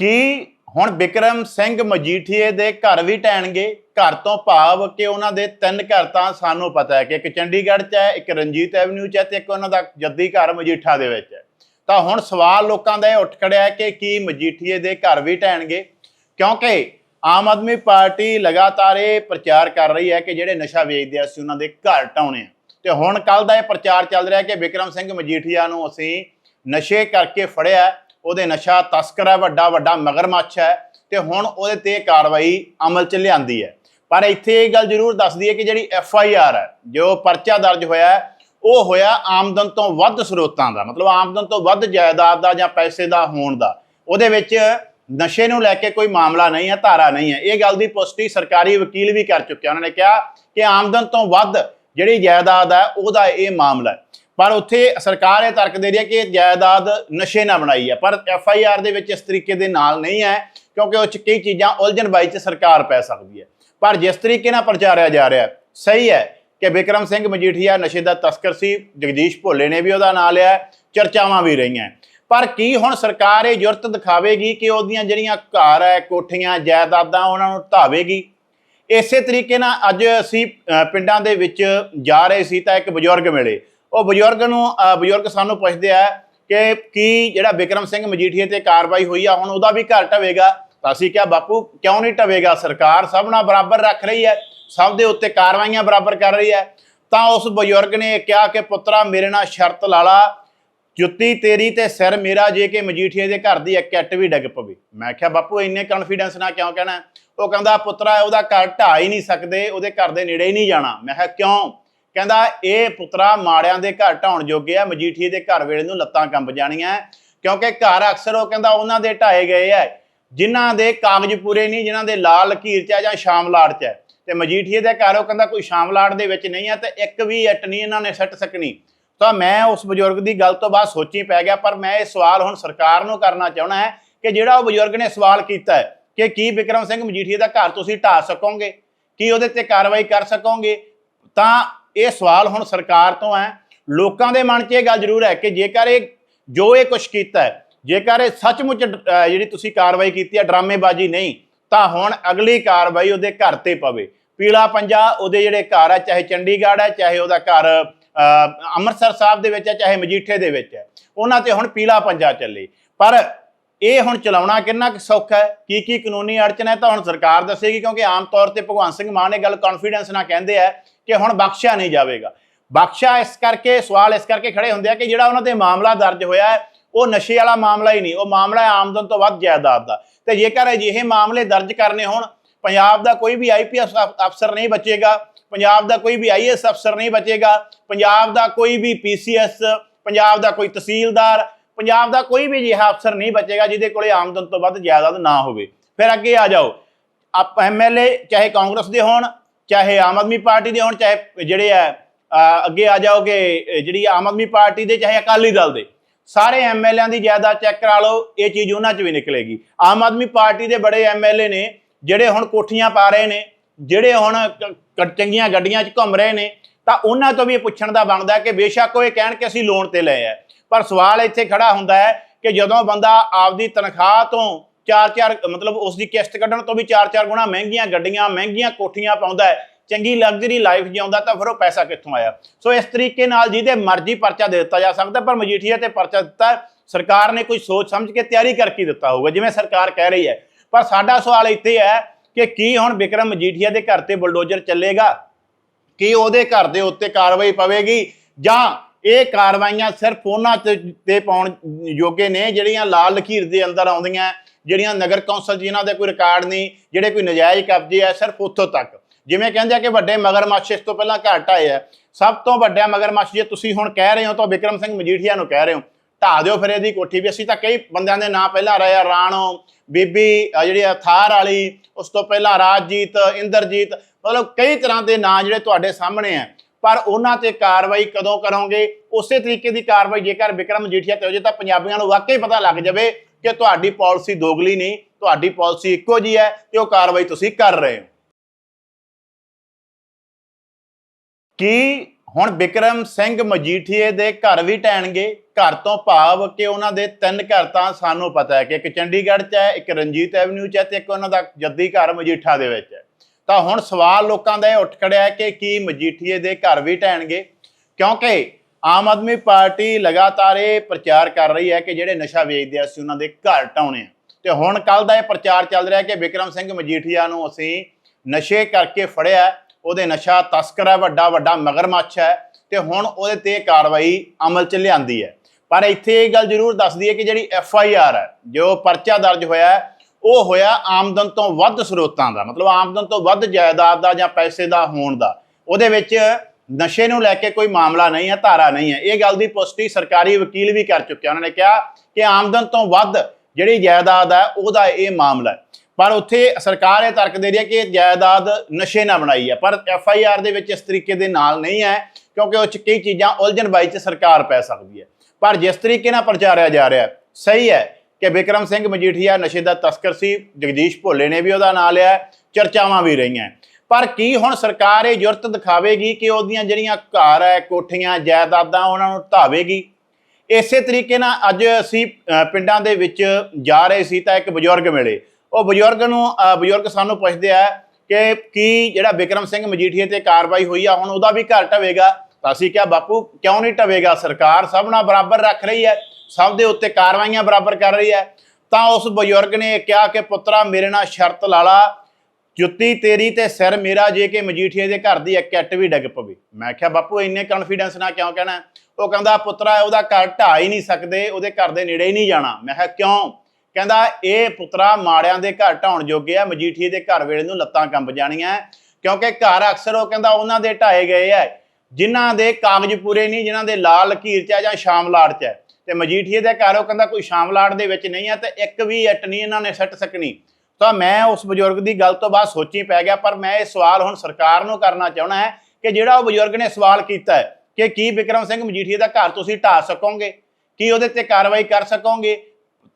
ਕੀ ਹੁਣ ਬਿਕਰਮ ਸਿੰਘ ਮਜੀਠੀਏ ਦੇ ਘਰ ਵੀ ਟੈਣਗੇ ਘਰ ਤੋਂ ਭਾਵ ਕਿ ਉਹਨਾਂ ਦੇ ਤਿੰਨ ਘਰ ਤਾਂ ਸਾਨੂੰ ਪਤਾ ਹੈ ਕਿ ਇੱਕ ਚੰਡੀਗੜ੍ਹ 'ਚ ਹੈ, ਇੱਕ ਰਣਜੀਤ ਐਵਨਿਊ 'ਚ ਹੈ ਤੇ ਇੱਕ ਉਹਨਾਂ ਦਾ ਜੱਦੀ ਘਰ ਮਜੀਠਾ ਦੇ ਵਿੱਚ ਹੈ। ਤਾਂ ਹੁਣ ਸਵਾਲ ਲੋਕਾਂ ਦਾ ਇਹ ਉੱਠ ਖੜਿਆ ਹੈ ਕਿ ਕੀ ਮਜੀਠੀਏ ਦੇ ਘਰ ਵੀ ਟੈਣਗੇ ਕਿਉਂਕਿ ਆਮ ਆਦਮੀ ਪਾਰਟੀ ਲਗਾਤਾਰ ਇਹ ਪ੍ਰਚਾਰ ਕਰ ਰਹੀ ਹੈ ਕਿ ਜਿਹੜੇ ਨਸ਼ਾ ਵੇਚਦੇ ਆ, ਅਸੀਂ ਉਹਨਾਂ ਦੇ ਘਰ ਟਾਉਣੇ ਆ। ਤੇ ਹੁਣ ਕੱਲ ਦਾ ਇਹ ਪ੍ਰਚਾਰ ਚੱਲ ਰਿਹਾ ਕਿ ਬਿਕਰਮ ਸਿੰਘ ਮਜੀਠੀਆ ਨੂੰ ਅਸੀਂ ਨਸ਼ੇ ਕਰਕੇ ਫੜਿਆ ਉਹਦੇ ਨਸ਼ਾ ਤਸਕਰ ਹੈ, ਵੱਡਾ ਵੱਡਾ ਮਗਰਮੱਛ ਹੈ ਤੇ ਹੁਣ ਉਹਦੇ ਤੇ ਕਾਰਵਾਈ ਅਮਲ 'ਚ ਲਿਆਂਦੀ ਹੈ। ਪਰ ਇੱਥੇ ਇਹ ਗੱਲ ਜ਼ਰੂਰ ਦੱਸਦੀ ਹੈ ਕਿ ਜਿਹੜੀ ਐਫ ਆਈ ਆਰ ਹੈ, ਜੋ ਪਰਚਾ ਦਰਜ ਹੋਇਆ ਉਹ ਹੋਇਆ ਆਮਦਨ ਤੋਂ ਵੱਧ ਸਰੋਤਾਂ ਦਾ, ਮਤਲਬ ਆਮਦਨ ਤੋਂ ਵੱਧ ਜਾਇਦਾਦ ਦਾ ਜਾਂ ਪੈਸੇ ਦਾ ਹੋਣ ਦਾ। ਉਹਦੇ ਵਿੱਚ ਨਸ਼ੇ ਨੂੰ ਲੈ ਕੇ ਕੋਈ ਮਾਮਲਾ ਨਹੀਂ ਹੈ, ਧਾਰਾ ਨਹੀਂ ਹੈ। ਇਹ ਗੱਲ ਦੀ ਪੁਸ਼ਟੀ ਸਰਕਾਰੀ ਵਕੀਲ ਵੀ ਕਰ ਚੁੱਕਿਆ। ਉਹਨਾਂ ਨੇ ਕਿਹਾ ਕਿ ਆਮਦਨ ਤੋਂ ਵੱਧ ਜਿਹੜੀ ਜਾਇਦਾਦ ਹੈ, ਉਹਦਾ ਇਹ ਮਾਮਲਾ ਹੈ। ਪਰ ਉੱਥੇ ਸਰਕਾਰ ਇਹ ਤਰਕ ਦੇ ਰਹੀ ਹੈ ਕਿ ਜਾਇਦਾਦ ਨਸ਼ੇ ਨਾਲ ਬਣਾਈ ਹੈ। ਪਰ ਐਫ ਆਈ ਆਰ ਦੇ ਵਿੱਚ ਇਸ ਤਰੀਕੇ ਦੇ ਨਾਲ ਨਹੀਂ ਹੈ, ਕਿਉਂਕਿ ਉਹ ਚ ਕਈ ਚੀਜ਼ਾਂ ਉਲਝਣ ਬਾਈ ਚ ਸਰਕਾਰ ਪੈ ਸਕਦੀ ਹੈ। ਪਰ ਜਿਸ ਤਰੀਕੇ ਨਾਲ ਪ੍ਰਚਾਰਿਆ ਜਾ ਰਿਹਾ, ਸਹੀ ਹੈ ਕਿ ਬਿਕਰਮ ਸਿੰਘ ਮਜੀਠੀਆ ਨਸ਼ੇ ਦਾ ਤਸਕਰ ਸੀ, ਜਗਦੀਸ਼ ਭੋਲੇ ਨੇ ਵੀ ਉਹਦਾ ਨਾਂ ਲਿਆ, ਚਰਚਾਵਾਂ ਵੀ ਰਹੀਆਂ। ਪਰ ਕੀ ਹੁਣ ਸਰਕਾਰ ਇਹ ਜੁਰਤ ਦਿਖਾਵੇਗੀ ਕਿ ਉਹਦੀਆਂ ਜਿਹੜੀਆਂ ਘਰ ਹੈ, ਕੋਠੀਆਂ, ਜਾਇਦਾਦਾਂ ਉਹਨਾਂ ਨੂੰ ਢਾਵੇਗੀ? ਇਸੇ ਤਰੀਕੇ ਨਾਲ ਅੱਜ ਅਸੀਂ ਪਿੰਡਾਂ ਦੇ ਵਿੱਚ ਜਾ ਰਹੇ ਸੀ ਤਾਂ ਇੱਕ ਬਜ਼ੁਰਗ ਮਿਲੇ। ਉਹ ਬਜ਼ੁਰਗ ਨੂੰ ਬਜ਼ੁਰਗ ਸਾਨੂੰ ਪੁੱਛਦੇ ਆ ਕਿ ਕੀ ਜਿਹੜਾ ਬਿਕਰਮ ਸਿੰਘ ਮਜੀਠੀਏ ਤੇ ਕਾਰਵਾਈ ਹੋਈ ਆ, ਹੁਣ ਉਹਦਾ ਵੀ ਘਰ ਟਵੇਗਾ ਤਾਂ ਅਸੀਂ ਕਿਹਾ, ਬਾਪੂ, ਕਿਉਂ ਨਹੀਂ ਟਵੇਗਾ ਸਰਕਾਰ ਸਭ ਨਾਲ ਬਰਾਬਰ ਰੱਖ ਰਹੀ ਹੈ, ਸਭ ਦੇ ਉੱਤੇ ਕਾਰਵਾਈਆਂ ਬਰਾਬਰ ਕਰ ਰਹੀ ਹੈ। ਤਾਂ ਉਸ ਬਜ਼ੁਰਗ ਨੇ ਕਿਹਾ ਕਿ, ਪੁੱਤਰਾ, ਮੇਰੇ ਨਾਲ ਸ਼ਰਤ ਲਾਲਾ ਜੁੱਤੀ ਤੇਰੀ ਤੇ ਸਿਰ ਮੇਰਾ ਜੇ ਕਿ ਮਜੀਠੀਏ ਦੇ ਘਰ ਦੀ ਇੱਕ ਇੱਟ ਵੀ ਡਿੱਗ ਪਵੇ। ਮੈਂ ਕਿਹਾ, ਬਾਪੂ, ਇੰਨੇ ਕੌਨਫੀਡੈਂਸ ਨਾਲ ਕਿਉਂ ਕਹਿਣਾ? ਉਹ ਕਹਿੰਦਾ, ਪੁੱਤਰਾ, ਉਹਦਾ ਘਰ ਢਾਹ ਹੀ ਨਹੀਂ ਸਕਦੇ, ਉਹਦੇ ਘਰ ਦੇ ਨੇੜੇ ਹੀ ਨਹੀਂ ਜਾਣਾ। ਮੈਂ ਕਿਹਾ, ਕਿਉਂ? ਕਹਿੰਦਾ, ਇਹ ਪੁੱਤਰਾ ਮਾੜਿਆਂ ਦੇ ਘਰ ਢਾਉਣ ਜੋਗੇ ਆ, ਮਜੀਠੀਏ ਦੇ ਘਰ ਵੇਲੇ ਨੂੰ ਲੱਤਾਂ ਕੰਬ ਜਾਣੀਆਂ ਕਿਉਂਕਿ ਘਰ ਅਕਸਰ ਉਹ ਕਹਿੰਦਾ ਉਹਨਾਂ ਦੇ ਢਾਏ ਗਏ ਆ, ਜਿਨ੍ਹਾਂ ਦੇ ਕਾਗਜ਼ ਪੂਰੇ ਨਹੀਂ, ਜਿਨ੍ਹਾਂ ਦੇ ਲਾਲ ਲਕੀਰ ਚ ਹੈ ਜਾਂ ਸ਼ਾਮ ਸ਼ਾਮਲਾੜ ਚ ਹੈ ਤੇ ਮਜੀਠੀਏ ਦੇ ਘਰ ਉਹ ਕਹਿੰਦਾ, ਕੋਈ ਸ਼ਾਮ ਸ਼ਾਮਲਾੜ ਦੇ ਵਿੱਚ ਨਹੀਂ ਹੈ ਤੇ ਇੱਕ ਵੀ ਇੱਟ ਨਹੀਂ ਇਹਨਾਂ ਨੇ ਸੱਟ ਸਕਣੀ। ਤਾਂ ਮੈਂ ਉਸ ਬਜ਼ੁਰਗ ਦੀ ਗੱਲ ਤੋਂ ਬਾਅਦ ਸੋਚੀ ਪੈ ਗਿਆ, ਪਰ ਮੈਂ ਇਹ ਸਵਾਲ ਹੁਣ ਸਰਕਾਰ ਨੂੰ ਕਰਨਾ ਚਾਹਣਾ ਹੈ ਕਿ ਜਿਹੜਾ ਉਹ ਬਜ਼ੁਰਗ ਨੇ ਸਵਾਲ ਕੀਤਾ ਹੈ ਕਿ ਕੀ ਬਿਕਰਮ ਸਿੰਘ ਮਜੀਠੀਏ ਦਾ ਘਰ ਤੁਸੀਂ ਢਾ ਸਕੋਗੇ? ਕੀ ਉਹਦੇ ਤੇ ਕਾਰਵਾਈ ਕਰ ਸਕੋਗੇ? ਤਾਂ ਇਹ ਸਵਾਲ ਹੁਣ ਸਰਕਾਰ ਤੋਂ ਹੈ। ਲੋਕਾਂ ਦੇ ਮਨ 'ਚ ਇਹ ਗੱਲ ਜ਼ਰੂਰ ਹੈ ਕਿ ਜੇਕਰ ਇਹ ਜੋ ਇਹ ਕੁਝ ਕੀਤਾ ਹੈ ਜੇਕਰ ਇਹ ਸੱਚਮੁੱਚ ਜਿਹੜੀ ਤੁਸੀਂ ਕਾਰਵਾਈ ਕੀਤੀ ਹੈ ਡਰਾਮੇਬਾਜ਼ੀ ਨਹੀਂ ਤਾਂ ਹੁਣ ਅਗਲੀ ਕਾਰਵਾਈ ਉਹਦੇ ਘਰ ਤੇ ਪਵੇ। ਪੀਲਾ ਪੰਜਾ ਉਹਦੇ ਜਿਹੜੇ ਘਰ ਹੈ ਚਾਹੇ ਚੰਡੀਗੜ੍ਹ ਹੈ ਚਾਹੇ ਉਹਦਾ ਘਰ ਅਹ, ਅੰਮ੍ਰਿਤਸਰ ਸਾਹਿਬ ਦੇ ਵਿੱਚ ਹੈ ਚਾਹੇ ਮਜੀਠੇ ਦੇ ਵਿੱਚ ਹੈ। ਉਹਨਾਂ ਤੇ ਹੁਣ ਪੀਲਾ ਪੰਜਾ ਚੱਲੇ। ਪਰ ਇਹ ਹੁਣ ਚਲਾਉਣਾ ਕਿੰਨਾ ਕੁ ਸੌਖਾ ਹੈ? ਕੀ ਕੀ ਕਾਨੂੰਨੀ ਅੜਚਨ ਹੈ? ਤਾਂ ਹੁਣ ਸਰਕਾਰ ਦੱਸੇਗੀ, ਕਿਉਂਕਿ ਆਮ ਤੌਰ ਤੇ ਭਗਵੰਤ ਸਿੰਘ ਮਾਨ ਇਹ ਗੱਲ ਕੌਨਫੀਡੈਂਸ ਨਾਲ ਕਹਿੰਦੇ ਆ ਕਿ ਹੁਣ ਬਖਸ਼ਿਆ ਨਹੀਂ ਜਾਵੇਗਾ। ਬਖਸ਼ਿਆ ਇਸ ਕਰਕੇ, ਸਵਾਲ ਇਸ ਕਰਕੇ ਖੜੇ ਹੁੰਦੇ ਆ ਕਿ ਜਿਹੜਾ ਉਹਨਾਂ ਤੇ ਮਾਮਲਾ ਦਰਜ ਹੋਇਆ ਹੈ, ਉਹ ਨਸ਼ੇ ਵਾਲਾ ਮਾਮਲਾ ਹੀ ਨਹੀਂ, ਉਹ ਮਾਮਲਾ ਹੈ ਆਮਦਨ ਤੋਂ ਵੱਧ ਜਾਇਦਾਦ ਦਾ। ਤੇ ਜੇਕਰ ਅਜਿਹੇ ਮਾਮਲੇ ਦਰਜ ਕਰਨੇ ਹੋਣ, ਪੰਜਾਬ ਦਾ ਕੋਈ ਵੀ ਆਈਪੀਐਸ ਅਫਸਰ ਨਹੀਂ ਬਚੇਗਾ, ਪੰਜਾਬ ਦਾ ਕੋਈ ਵੀ ਆਈਐਸ ਅਫਸਰ ਨਹੀਂ ਬਚੇਗਾ, ਪੰਜਾਬ ਦਾ ਕੋਈ ਵੀ ਪੀਸੀਐਸ ਪੰਜਾਬ ਦਾ ਕੋਈ ਤਹਿਸੀਲਦਾਰ ਪੰਜਾਬ ਦਾ ਕੋਈ ਵੀ ਅਜਿਹਾ ਅਫਸਰ ਨਹੀਂ ਬਚੇਗਾ ਜਿਹਦੇ ਕੋਲੇ ਆਮਦਨ ਤੋਂ ਵੱਧ ਜਾਇਦਾਦ ਨਾ ਹੋਵੇ। ਫਿਰ ਅੱਗੇ ਆ ਜਾਓ। ਆਪ ਐਮਐਲਏ ਚਾਹੇ ਕਾਂਗਰਸ ਦੇ ਹੋਣ, ਚਾਹੇ ਆਮ ਆਦਮੀ ਪਾਰਟੀ ਦੇ ਹੋਣ, ਚਾਹੇ ਜਿਹੜੇ ਆ ਅੱਗੇ ਆ ਜਾਓ ਕਿ ਜਿਹੜੀ ਆਮ ਆਦਮੀ ਪਾਰਟੀ ਦੇ, ਚਾਹੇ ਅਕਾਲੀ ਦਲ ਦੇ। ਸਾਰੇ ਐਮਐਲਏਆਂ ਦੀ ਜਾਇਦਾਦ ਚੈੱਕ ਕਰਾ ਲਓ, ਇਹ ਚੀਜ਼ ਉਹਨਾਂ 'ਚ ਵੀ ਨਿਕਲੇਗੀ। ਆਮ ਆਦਮੀ ਪਾਰਟੀ ਦੇ ਬੜੇ ਐਮਐਲਏ ਨੇ, ਜਿਹੜੇ ਹੁਣ ਕੋਠੀਆਂ ਪਾ ਰਹੇ ਨੇ, ਜਿਹੜੇ ਹੁਣ ਚੰਗੀਆਂ ਗੱਡੀਆਂ 'ਚ ਘੁੰਮ ਰਹੇ ਨੇ, ਤਾਂ ਉਹਨਾਂ ਤੋਂ ਵੀ ਇਹ ਪੁੱਛਣ ਦਾ ਬਣਦਾ ਕਿ ਬੇਸ਼ੱਕ ਉਹ ਇਹ ਕਹਿਣ ਕਿ ਅਸੀਂ ਲੋਨ ਤੇ ਲਏ ਆ। ਪਰ ਸਵਾਲ ਇੱਥੇ ਖੜਾ ਹੁੰਦਾ ਹੈ ਕਿ ਜਦੋਂ ਬੰਦਾ ਆਪਦੀ ਤਨਖਾਹ ਤੋਂ ਚਾਰ ਚਾਰ ਮਤਲਬ ਉਸ ਦੀ ਕਿਸ਼ਤ ਕੱਢਣ ਤੋਂ ਵੀ ਚਾਰ ਚਾਰ ਗੁਣਾ ਮਹਿੰਗੀਆਂ ਗੱਡੀਆਂ, ਮਹਿੰਗੀਆਂ ਕੋਠੀਆਂ ਪਾਉਂਦਾ ਹੈ, ਚੰਗੀ ਲਗਜ਼ਰੀ ਲਾਈਫ ਜਿਉਂਦਾ ਤਾਂ ਫਿਰ ਉਹ ਪੈਸਾ ਕਿੱਥੋਂ ਆਇਆ? ਸੋ ਇਸ ਤਰੀਕੇ ਨਾਲ ਜਿਹਦੇ ਮਰਜ਼ੀ ਪਰਚਾ ਦੇ ਦਿੱਤਾ ਜਾ ਸਕਦਾ, ਪਰ ਮਜੀਠੀਆ ਤੇ ਪਰਚਾ ਦਿੱਤਾ, ਸਰਕਾਰ ਨੇ ਕੋਈ ਸੋਚ ਸਮਝ ਕੇ ਤਿਆਰੀ ਕਰਕੇ ਦਿੱਤਾ ਹੋਊਗਾ, ਜਿਵੇਂ ਸਰਕਾਰ ਕਹਿ ਰਹੀ ਹੈ। ਪਰ ਸਾਡਾ ਸਵਾਲ ਇੱਥੇ ਹੈ ਕਿ ਕੀ ਹੁਣ ਬਿਕਰਮ ਮਜੀਠੀਆ ਦੇ ਘਰ ਤੇ ਬੁਲਡੋਜ਼ਰ ਚੱਲੇਗਾ? ਕੀ ਉਹਦੇ ਘਰ ਦੇ ਉੱਤੇ ਕਾਰਵਾਈ ਪਵੇਗੀ? ਜਾਂ ਇਹ ਕਾਰਵਾਈਆਂ ਸਿਰਫ ਉਹਨਾਂ ਤੇ ਤੇ ਪਾਉਣ ਯੋਗੇ ਨੇ, ਜਿਹੜੀਆਂ ਲਾਲ ਲਖੀਰ ਦੇ ਅੰਦਰ ਆਉਂਦੀਆਂ, ਜਿਹੜੀਆਂ ਨਗਰ ਕੌਂਸਲ ਜਿਨ੍ਹਾਂ ਦੇ ਕੋਈ ਰਿਕਾਰਡ ਨਹੀਂ, ਜਿਹੜੇ ਕੋਈ ਨਜਾਇਜ਼ ਕਬਜ਼ੇ ਆ, ਸਿਰਫ ਉੱਥੋਂ ਤੱਕ। ਜਿਵੇਂ ਕਹਿੰਦੇ ਆ ਕਿ ਵੱਡੇ ਮਗਰਮੱਛ ਇਸ ਤੋਂ ਪਹਿਲਾਂ ਘੱਟ ਆਏ ਆ। ਸਭ ਤੋਂ ਵੱਡਾ ਮਗਰਮੱਛ ਜੇ ਤੁਸੀਂ ਹੁਣ ਕਹਿ ਰਹੇ ਹੋ, ਤਾਂ ਬਿਕਰਮ ਸਿੰਘ ਮਜੀਠੀਆ ਨੂੰ ਕਹਿ ਰਹੇ ਹੋ। ਢਾ ਦਿਓ ਫਿਰ ਇਹਦੀ ਕੋਠੀ ਵੀ। ਅਸੀਂ ਤਾਂ ਕਈ ਬੰਦਿਆਂ ਦੇ ਨਾਂ ਪਹਿਲਾਂ ਰਹੇ ਆ, ਰਾਣੋ, ਬੀਬੀ ਜਿਹੜੀ ਆ ਥਾਰ ਵਾਲੀ, ਉਸ ਤੋਂ ਪਹਿਲਾਂ ਰਾਜਜੀਤ, ਇੰਦਰਜੀਤ, ਮਤਲਬ ਕਈ ਤਰ੍ਹਾਂ ਦੇ ਨਾਂ ਜਿਹੜੇ ਤੁਹਾਡੇ ਸਾਹਮਣੇ ਆ। ਪਰ ਉਹਨਾਂ ਤੇ ਕਾਰਵਾਈ ਕਦੋਂ ਕਰੋਗੇ? ਉਸੇ ਤਰੀਕੇ ਦੀ ਕਾਰਵਾਈ ਜੇਕਰ ਵਿਕਰਮ ਮਜੀਠੀਆ ਤੇ ਹੋ ਜੇ ਤਾਂ ਪੰਜਾਬੀਆਂ ਨੂੰ ਵਾਕਈ ਪਤਾ ਲੱਗ ਜਾਵੇ ਕਿ ਤੁਹਾਡੀ ਪਾਲਿਸੀ ਦੋਗਲੀ ਨਹੀਂ, ਤੁਹਾਡੀ ਪਾਲਿਸੀ ਇੱਕੋ ਜੀ ਹੈ ਤੇ ਉਹ ਕਾਰਵਾਈ ਤੁਸੀਂ ਕਰ ਰਹੇ ਹੋ। ਕੀ ਹੁਣ ਬਿਕਰਮ ਸਿੰਘ ਮਜੀਠੀਏ ਦੇ ਘਰ ਵੀ ਟੈਣਗੇ ਘਰ ਤੋਂ ਭਾਵ ਕਿ ਉਹਨਾਂ ਦੇ ਤਿੰਨ ਘਰ ਤਾਂ ਸਾਨੂੰ ਪਤਾ ਹੈ ਕਿ ਇੱਕ ਚੰਡੀਗੜ੍ਹ 'ਚ ਹੈ, ਇੱਕ ਰਣਜੀਤ ਐਵਨਿਊ 'ਚ ਹੈ ਤੇ ਇੱਕ ਉਹਨਾਂ ਦਾ ਜੱਦੀ ਘਰ ਮਜੀਠਾ ਦੇ ਵਿੱਚ ਹੈ। ਤਾਂ ਹੁਣ ਸਵਾਲ ਲੋਕਾਂ ਦਾ ਇਹ ਉੱਠ ਖੜਿਆ ਕਿ ਕੀ ਮਜੀਠੀਏ ਦੇ ਘਰ ਵੀ ਟੈਣਗੇ ਕਿਉਂਕਿ ਆਮ ਆਦਮੀ ਪਾਰਟੀ ਲਗਾਤਾਰ ਇਹ ਪ੍ਰਚਾਰ ਕਰ ਰਹੀ ਹੈ ਕਿ ਜਿਹੜੇ ਨਸ਼ਾ ਵੇਚਦੇ ਆ, ਅਸੀਂ ਉਹਨਾਂ ਦੇ ਘਰ ਟਾਉਣੇ ਆ। ਤੇ ਹੁਣ ਕੱਲ ਦਾ ਇਹ ਪ੍ਰਚਾਰ ਚੱਲ ਰਿਹਾ ਕਿ ਬਿਕਰਮ ਸਿੰਘ ਮਜੀਠੀਆ ਨੂੰ ਅਸੀਂ ਨਸ਼ੇ ਕਰਕੇ ਫੜਿਆ, ਉਹਦੇ ਨਸ਼ਾ ਤਸਕਰ ਹੈ, ਵੱਡਾ ਵੱਡਾ ਮਗਰਮੱਛ ਹੈ, ਤੇ ਹੁਣ ਉਹਦੇ ਤੇ ਕਾਰਵਾਈ ਅਮਲ 'ਚ ਲਿਆਂਦੀ ਹੈ। ਪਰ ਇੱਥੇ ਇਹ ਗੱਲ ਜ਼ਰੂਰ ਦੱਸਦੀ ਹੈ ਕਿ ਜਿਹੜੀ ਐਫ ਆਈ ਆਰ ਹੈ, ਜੋ ਪਰਚਾ ਦਰਜ ਹੋਇਆ ਉਹ ਹੋਇਆ ਆਮਦਨ ਤੋਂ ਵੱਧ ਸਰੋਤਾਂ ਦਾ, ਮਤਲਬ ਆਮਦਨ ਤੋਂ ਵੱਧ ਜਾਇਦਾਦ ਦਾ ਜਾਂ ਪੈਸੇ ਦਾ ਹੋਣ ਦਾ। ਉਹਦੇ ਵਿੱਚ ਨਸ਼ੇ ਨੂੰ ਲੈ ਕੇ ਕੋਈ ਮਾਮਲਾ ਨਹੀਂ ਹੈ, ਧਾਰਾ ਨਹੀਂ ਹੈ। ਇਹ ਗੱਲ ਦੀ ਪੁਸ਼ਟੀ ਸਰਕਾਰੀ ਵਕੀਲ ਵੀ ਕਰ ਚੁੱਕਿਆ। ਉਹਨਾਂ ਨੇ ਕਿਹਾ ਕਿ ਆਮਦਨ ਤੋਂ ਵੱਧ ਜਿਹੜੀ ਜਾਇਦਾਦ ਹੈ, ਉਹਦਾ ਇਹ ਮਾਮਲਾ ਹੈ। ਪਰ ਉੱਥੇ ਸਰਕਾਰ ਇਹ ਤਰਕ ਦੇ ਰਹੀ ਹੈ ਕਿ ਜਾਇਦਾਦ ਨਸ਼ੇ ਨਾਲ ਬਣਾਈ ਹੈ। ਪਰ ਐਫ ਆਈ ਆਰ ਦੇ ਵਿੱਚ ਇਸ ਤਰੀਕੇ ਦੇ ਨਾਲ ਨਹੀਂ ਹੈ, ਕਿਉਂਕਿ ਉਹ ਚ ਕਈ ਚੀਜ਼ਾਂ ਉਲਝਣ ਬਾਈ ਚ ਸਰਕਾਰ ਪੈ ਸਕਦੀ ਹੈ। ਪਰ ਜਿਸ ਤਰੀਕੇ ਨਾਲ ਪ੍ਰਚਾਰਿਆ ਜਾ ਰਿਹਾ, ਸਹੀ ਹੈ। ਕਿ ਬਿਕਰਮ ਸਿੰਘ ਮਜੀਠੀਆ ਨਸ਼ੇ ਦਾ ਤਸਕਰ ਸੀ, ਜਗਦੀਸ਼ ਭੋਲੇ ਨੇ ਵੀ ਉਹਦਾ ਨਾਂ ਲਿਆ, ਚਰਚਾਵਾਂ ਵੀ ਰਹੀਆਂ। ਪਰ ਕੀ ਹੁਣ ਸਰਕਾਰ ਇਹ ਜੁਰਤ ਦਿਖਾਵੇਗੀ ਕਿ ਉਹਦੀਆਂ ਜਿਹੜੀਆਂ ਘਰ ਹੈ, ਕੋਠੀਆਂ, ਜਾਇਦਾਦਾਂ ਉਹਨਾਂ ਨੂੰ ਢਾਵੇਗੀ? ਇਸੇ ਤਰੀਕੇ ਨਾਲ ਅੱਜ ਅਸੀਂ ਪਿੰਡਾਂ ਦੇ ਵਿੱਚ ਜਾ ਰਹੇ ਸੀ ਤਾਂ ਇੱਕ ਬਜ਼ੁਰਗ ਮਿਲੇ। ਉਹ ਬਜ਼ੁਰਗ ਨੂੰ ਬਜ਼ੁਰਗ ਸਾਨੂੰ ਪੁੱਛਦੇ ਆ ਕਿ ਕੀ ਜਿਹੜਾ ਬਿਕਰਮ ਸਿੰਘ ਮਜੀਠੀਏ ਤੇ ਕਾਰਵਾਈ ਹੋਈ ਆ, ਹੁਣ ਉਹਦਾ ਵੀ ਘਰ ਟਵੇਗਾ ਤਾਂ ਅਸੀਂ ਕਿਹਾ, ਬਾਪੂ, ਕਿਉਂ ਨਹੀਂ ਟਵੇਗਾ ਸਰਕਾਰ ਸਭ ਨਾਲ ਬਰਾਬਰ ਰੱਖ ਰਹੀ ਹੈ। ਸਭ ਦੇ ਉੱਤੇ ਕਾਰਵਾਈਆਂ ਬਰਾਬਰ ਕਰ ਰਹੀ ਹੈ। ਤਾਂ ਉਸ ਬਜ਼ੁਰਗ ਨੇ ਕਿਹਾ ਕਿ, ਪੁੱਤਰਾ, ਮੇਰੇ ਨਾਲ ਸ਼ਰਤ ਲਾ ਲਾ। ਜੁੱਤੀ ਤੇਰੀ ਤੇ ਸਿਰ ਮੇਰਾ ਜੇ ਕਿ ਮਜੀਠੀਏ ਦੇ ਘਰ ਦੀ ਇੱਕ ਇੱਟ ਵੀ ਡਿੱਗ ਪਵੇ। ਮੈਂ ਕਿਹਾ, ਬਾਪੂ, ਇੰਨੇ ਕੌਨਫੀਡੈਂਸ ਨਾਲ ਕਿਉਂ ਕਹਿਣਾ ਉਹ ਕਹਿੰਦਾ, ਪੁੱਤਰਾ, ਉਹਦਾ ਘਰ ਢਾਹ ਹੀ ਨਹੀਂ ਸਕਦੇ, ਉਹਦੇ ਘਰ ਦੇ ਨੇੜੇ ਹੀ ਨਹੀਂ ਜਾਣਾ। ਮੈਂ ਕਿਹਾ, ਕਿਉਂ? ਕਹਿੰਦਾ, ਇਹ ਪੁੱਤਰਾ ਮਾੜਿਆਂ ਦੇ ਘਰ ਢਾਉਣ ਜੋਗੇ ਆ, ਮਜੀਠੀਏ ਦੇ ਘਰ ਵੇਲੇ ਨੂੰ ਲੱਤਾਂ ਕੰਬ ਜਾਣੀਆਂ ਕਿਉਂਕਿ ਘਰ ਅਕਸਰ ਉਹ ਕਹਿੰਦਾ, ਉਹਨਾਂ ਦੇ ਢਾਏ ਗਏ ਆ ਜਿਨ੍ਹਾਂ ਦੇ ਕਾਗਜ਼ ਪੂਰੇ ਨਹੀਂ, ਜਿਨ੍ਹਾਂ ਦੇ ਲਾਲ ਲਕੀਰ ਚ ਹੈ ਜਾਂ ਸ਼ਾਮ ਲਾੜ ਚ ਹੈ। ਤੇ ਮਜੀਠੀਏ ਦੇ ਘਰ ਉਹ ਕਹਿੰਦਾ ਕੋਈ ਸ਼ਾਮਲਾੜ ਦੇ ਵਿੱਚ ਨਹੀਂ ਹੈ ਤੇ ਇੱਕ ਵੀ ਇੱਟ ਨਹੀਂ ਇਹਨਾਂ ਨੇ ਸੱਟ ਸਕਣੀ। ਤਾਂ ਮੈਂ ਉਸ ਬਜ਼ੁਰਗ ਦੀ ਗੱਲ ਤੋਂ ਬਾਅਦ ਸੋਚੀ ਪੈ ਗਿਆ, ਪਰ ਮੈਂ ਇਹ ਸਵਾਲ ਹੁਣ ਸਰਕਾਰ ਨੂੰ ਕਰਨਾ ਚਾਹਣਾ ਹੈ ਕਿ ਜਿਹੜਾ ਉਹ ਬਜ਼ੁਰਗ ਨੇ ਸਵਾਲ ਕੀਤਾ ਹੈ ਕਿ ਕੀ ਬਿਕਰਮ ਸਿੰਘ ਮਜੀਠੀਏ ਦਾ ਘਰ ਤੁਸੀਂ ਢਾ ਸਕੋਗੇ? ਕੀ ਉਹਦੇ ਤੇ ਕਾਰਵਾਈ ਕਰ ਸਕੋਗੇ?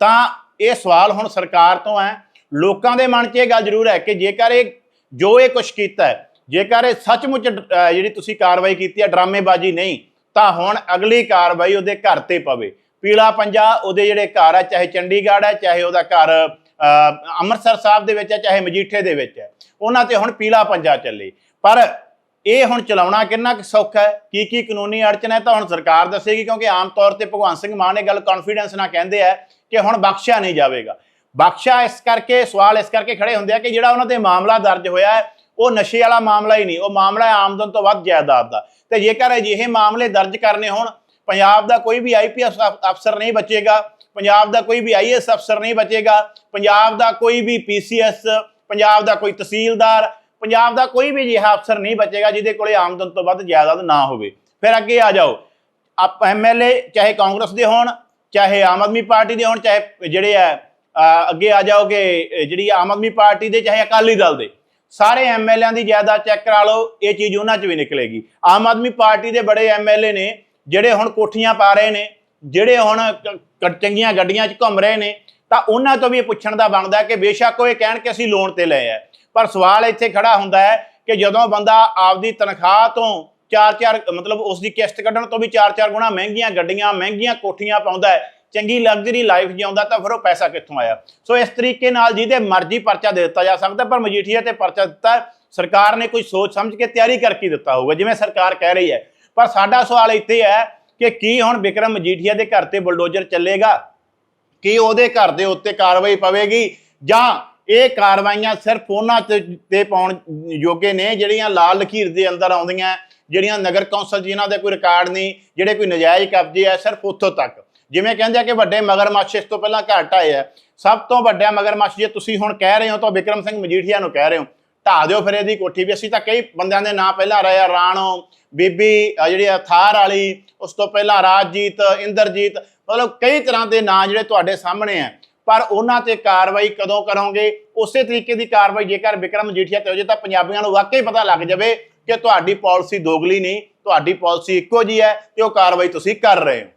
ਤਾਂ ਇਹ ਸਵਾਲ ਹੁਣ ਸਰਕਾਰ ਤੋਂ ਹੈ। ਲੋਕਾਂ ਦੇ ਮਨ 'ਚ ਇਹ ਗੱਲ ਜ਼ਰੂਰ ਹੈ ਕਿ ਜੇਕਰ ਇਹ ਜੋ ਇਹ ਕੁਝ ਕੀਤਾ ਹੈ, ਜੇਕਰ ਇਹ ਸੱਚਮੁੱਚ ਜਿਹੜੀ ਤੁਸੀਂ ਕਾਰਵਾਈ ਕੀਤੀ ਹੈ, ਡਰਾਮੇਬਾਜ਼ੀ ਨਹੀਂ, ਤਾਂ ਹੁਣ ਅਗਲੀ ਕਾਰਵਾਈ ਉਹਦੇ ਘਰ ਤੇ ਪਵੇ। ਪੀਲਾ ਪੰਜਾ, ਉਹਦੇ ਜਿਹੜੇ ਘਰ ਹੈ ਚਾਹੇ ਚੰਡੀਗੜ੍ਹ ਹੈ ਚਾਹੇ ਉਹਦਾ ਘਰ ਅੰਮ੍ਰਿਤਸਰ ਸਾਹਿਬ ਦੇ ਵਿੱਚ ਹੈ ਚਾਹੇ ਮਜੀਠੇ ਦੇ ਵਿੱਚ ਹੈ ਉਹਨਾਂ ਤੇ ਹੁਣ ਪੀਲਾ ਪੰਜਾ ਚੱਲੇ। ਪਰ ਇਹ ਹੁਣ ਚਲਾਉਣਾ ਕਿੰਨਾ ਕੁ ਸੌਖਾ ਹੈ? ਕੀ ਕੀ ਕਾਨੂੰਨੀ ਅੜਚਨ ਹੈ? ਤਾਂ ਹੁਣ ਸਰਕਾਰ ਦੱਸੇਗੀ, ਕਿਉਂਕਿ ਆਮ ਤੌਰ ਤੇ ਭਗਵੰਤ ਸਿੰਘ ਮਾਨ ਇਹ ਗੱਲ ਕੌਨਫੀਡੈਂਸ ਨਾਲ ਕਹਿੰਦੇ ਆ ਕਿ ਹੁਣ ਬਖਸ਼ਿਆ ਨਹੀਂ ਜਾਵੇਗਾ। ਬਖਸ਼ਿਆ ਇਸ ਕਰਕੇ, ਸਵਾਲ ਇਸ ਕਰਕੇ ਖੜੇ ਹੁੰਦੇ ਆ ਕਿ ਜਿਹੜਾ ਉਹਨਾਂ ਤੇ ਮਾਮਲਾ ਦਰਜ ਹੋਇਆ ਹੈ, ਉਹ ਨਸ਼ੇ ਵਾਲਾ ਮਾਮਲਾ ਹੀ ਨਹੀਂ, ਉਹ ਮਾਮਲਾ ਹੈ ਆਮਦਨ ਤੋਂ ਵੱਧ ਜਾਇਦਾਦ ਦਾ। ਤੇ ਜੇਕਰ ਅਜਿਹੇ ਮਾਮਲੇ ਦਰਜ ਕਰਨੇ ਹੋਣ ਪੰਜਾਬ ਦਾ ਕੋਈ ਵੀ ਆਈਪੀਐਸ ਅਫਸਰ ਨਹੀਂ ਬਚੇਗਾ। ਪੰਜਾਬ ਦਾ ਕੋਈ ਵੀ ਆਈਐਸ ਅਫਸਰ ਨਹੀਂ ਬਚੇਗਾ। ਪੰਜਾਬ ਦਾ ਕੋਈ ਵੀ ਪੀਸੀਐਸ ਪੰਜਾਬ ਦਾ ਕੋਈ ਤਹਿਸੀਲਦਾਰ ਪੰਜਾਬ ਦਾ ਕੋਈ ਵੀ ਅਜਿਹਾ ਅਫਸਰ ਨਹੀਂ ਬਚੇਗਾ ਜਿਹਦੇ ਕੋਲੇ ਆਮਦਨ ਤੋਂ ਵੱਧ ਜਾਇਦਾਦ ਨਾ ਹੋਵੇ। ਫਿਰ ਅੱਗੇ ਆ ਜਾਓ। ਆਪ ਐਮਐਲਏ ਚਾਹੇ ਕਾਂਗਰਸ ਦੇ ਹੋਣ ਚਾਹੇ ਆਮ ਆਦਮੀ ਪਾਰਟੀ ਦੇ ਹੋਣ ਚਾਹੇ ਜਿਹੜੇ ਆ ਅੱਗੇ ਆ ਜਾਓਗੇ ਅ, ਜਿਹੜੀ ਆਮ ਆਦਮੀ ਪਾਰਟੀ ਦੇ ਚਾਹੇ ਅਕਾਲੀ ਦਲ ਦੇ। ਸਾਰੇ ਐਮਐਲਏਆਂ ਦੀ ਜਾਇਦਾਦ ਚੈੱਕ ਕਰਾ ਲਓ ਇਹ ਚੀਜ਼ ਉਹਨਾਂ 'ਚ ਵੀ ਨਿਕਲੇਗੀ। ਆਮ ਆਦਮੀ ਪਾਰਟੀ ਦੇ ਬੜੇ ਐਮਐਲਏ ਨੇ ਜਿਹੜੇ ਹੁਣ ਕੋਠੀਆਂ ਪਾ ਰਹੇ ਨੇ, ਜਿਹੜੇ ਹੁਣ ਚੰਗੀਆਂ ਗੱਡੀਆਂ 'ਚ ਘੁੰਮ ਰਹੇ ਨੇ, ਤਾਂ ਉਹਨਾਂ ਤੋਂ ਵੀ ਇਹ ਪੁੱਛਣ ਦਾ ਬਣਦਾ ਕਿ ਬੇਸ਼ੱਕ ਉਹ ਇਹ ਕਹਿਣ ਕਿ ਅਸੀਂ ਲੋਨ ਤੇ ਲਏ ਆ। ਪਰ ਸਵਾਲ ਇੱਥੇ ਖੜਾ ਹੁੰਦਾ ਹੈ ਕਿ ਜਦੋਂ ਬੰਦਾ ਆਪਦੀ ਤਨਖਾਹ ਤੋਂ ਚਾਰ ਚਾਰ ਮਤਲਬ ਉਸ ਦੀ ਕਿਸ਼ਤ ਕੱਢਣ ਤੋਂ ਵੀ ਚਾਰ ਚਾਰ ਗੁਣਾ ਮਹਿੰਗੀਆਂ ਗੱਡੀਆਂ, ਮਹਿੰਗੀਆਂ ਕੋਠੀਆਂ ਪਾਉਂਦਾ ਹੈ, ਚੰਗੀ ਲਗਜ਼ਰੀ ਲਾਈਫ ਜਿਉਂਦਾ ਤਾਂ ਫਿਰ ਉਹ ਪੈਸਾ ਕਿੱਥੋਂ ਆਇਆ? ਸੋ ਇਸ ਤਰੀਕੇ ਨਾਲ ਜਿਹਦੇ ਮਰਜ਼ੀ ਪਰਚਾ ਦੇ ਦਿੱਤਾ ਜਾ ਸਕਦਾ, ਪਰ ਮਜੀਠੀਆ ਤੇ ਪਰਚਾ ਦਿੱਤਾ, ਸਰਕਾਰ ਨੇ ਕੋਈ ਸੋਚ ਸਮਝ ਕੇ ਤਿਆਰੀ ਕਰਕੇ ਦਿੱਤਾ ਹੋਊਗਾ, ਜਿਵੇਂ ਸਰਕਾਰ ਕਹਿ ਰਹੀ ਹੈ। ਪਰ ਸਾਡਾ ਸਵਾਲ ਇੱਥੇ ਹੈ ਕਿ ਕੀ ਹੁਣ ਬਿਕਰਮ ਮਜੀਠੀਆ ਦੇ ਘਰ ਤੇ ਬੁਲਡੋਜ਼ਰ ਚੱਲੇਗਾ? ਕੀ ਉਹਦੇ ਘਰ ਦੇ ਉੱਤੇ ਕਾਰਵਾਈ ਪਵੇਗੀ? ਜਾਂ ਇਹ ਕਾਰਵਾਈਆਂ ਸਿਰਫ ਉਹਨਾਂ ਤੇ ਤੇ ਪਾਉਣ ਯੋਗੇ ਨੇ ਜਿਹੜੀਆਂ ਲਾਲ ਲਖੀਰ ਦੇ ਅੰਦਰ ਆਉਂਦੀਆਂ, ਜਿਹੜੀਆਂ ਨਗਰ ਕੌਂਸਲ ਜਿਨ੍ਹਾਂ ਦੇ ਕੋਈ ਰਿਕਾਰਡ ਨਹੀਂ, ਜਿਹੜੇ ਕੋਈ ਨਜਾਇਜ਼ ਕਬਜ਼ੇ ਆ ਸਿਰਫ ਉੱਥੋਂ ਤੱਕ। ਜਿਵੇਂ ਕਹਿੰਦੇ ਆ ਕਿ ਵੱਡੇ ਮਗਰਮੱਛ ਇਸ ਤੋਂ ਪਹਿਲਾਂ ਘਰ ਢਾਏ ਆ। ਸਭ ਤੋਂ ਵੱਡਾ ਮਗਰਮੱਛ ਜੇ ਤੁਸੀਂ ਹੁਣ ਕਹਿ ਰਹੇ ਹੋ ਤਾਂ ਬਿਕਰਮ ਸਿੰਘ ਮਜੀਠੀਆ ਨੂੰ ਕਹਿ ਰਹੇ ਹੋ। ਢਾ ਦਿਓ ਫਿਰ ਇਹਦੀ ਕੋਠੀ ਵੀ। ਅਸੀਂ ਤਾਂ ਕਈ ਬੰਦਿਆਂ ਦੇ ਨਾਂ ਪਹਿਲਾਂ ਰਹੇ ਆ, ਰਾਣੋ ਬੀਬੀ ਆ ਜਿਹੜੀ ਆ ਥਾਰ ਵਾਲੀ, ਉਸ ਤੋਂ ਪਹਿਲਾਂ ਰਾਜਜੀਤ, ਇੰਦਰਜੀਤ, ਮਤਲਬ ਕਈ ਤਰ੍ਹਾਂ ਦੇ ਨਾਂ ਜਿਹੜੇ ਤੁਹਾਡੇ ਸਾਹਮਣੇ ਆ। ਪਰ ਉਹਨਾਂ ਤੇ ਕਾਰਵਾਈ ਕਦੋਂ ਕਰੋਗੇ? ਉਸੇ ਤਰੀਕੇ ਦੀ ਕਾਰਵਾਈ ਜੇਕਰ ਵਿਕਰਮ ਮਜੀਠੀਆ ਤੇ ਹੋ ਜੇ ਤਾਂ ਪੰਜਾਬੀਆਂ ਨੂੰ ਵਾਕਈ ਪਤਾ ਲੱਗ ਜਾਵੇ ਕਿ ਤੁਹਾਡੀ ਪਾਲਿਸੀ ਦੋਗਲੀ ਨਹੀਂ, ਤੁਹਾਡੀ ਪਾਲਿਸੀ ਇੱਕੋ ਜੀ ਹੈ ਤੇ ਉਹ ਕਾਰਵਾਈ ਤੁਸੀਂ ਕਰ ਰਹੇ ਹੋ।